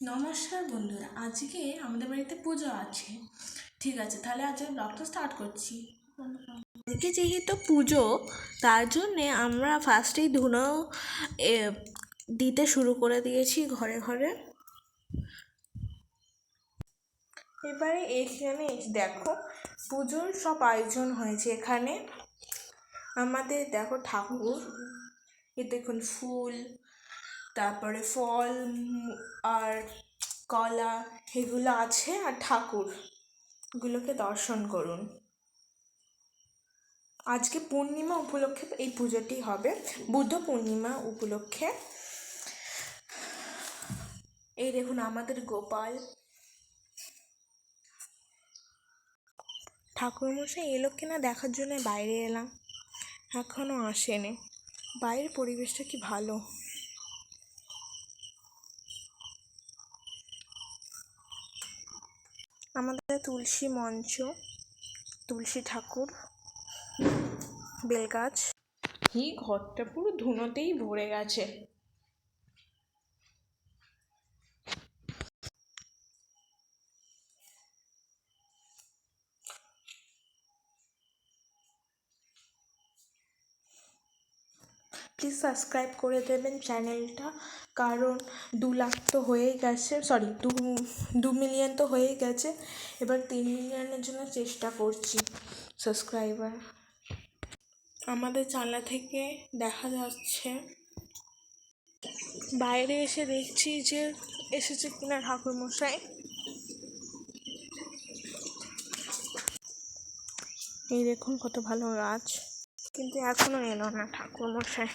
নমস্কার বন্ধুরা, আজকে আমাদের বাড়িতে পুজো আছে। ঠিক আছে, তাহলে আজকে ব্লগটা স্টার্ট করছি। আজকে যেহেতু পুজো, তার জন্যে আমরা ফার্স্টেই ধুনো দিতে শুরু করে দিয়েছি ঘরে ঘরে। এবারে এখানে দেখো, পুজোর সব আয়োজন হয়েছে এখানে। আমাদের দেখো ঠাকুর, এ দেখুন ফুল তারপরে ফল আর কলা এগুলো আছে, আর ঠাকুর। এগুলোকে দর্শন করুন। আজকে পূর্ণিমা উপলক্ষে এই পুজোটি হবে। বুদ্ধ পূর্ণিমা উপলক্ষে। এই দেখুন আমাদের গোপাল। ঠাকুরমশাই এলো কিনা দেখার জন্য বাইরে এলাম। এখনও আসেনি। বাইরের পরিবেশটা কি ভালো। আমাদের তুলসী মঞ্চ তুলসী ঠাকুর বেলগাছ। এই ঘরটা পুরো ধুনোতেই ভরে গেছে। প্লিজ সাবস্ক্রাইব করে দেবেন চ্যানেলটা কারণ দু লাখ তো হয়েই গেছে সরি দু দু মিলিয়ন তো হয়েই গেছে। এবার তিন মিলিয়নের জন্য চেষ্টা করছি সাবস্ক্রাইবার আমাদের জানলা থেকে দেখা যাচ্ছে। বাইরে এসে দেখছি যে এসেছে কিনা ঠাকুরমশাই। এই দেখুন কত ভালো গাছ কিন্তু এখনও এলো না ঠাকুরমশাই।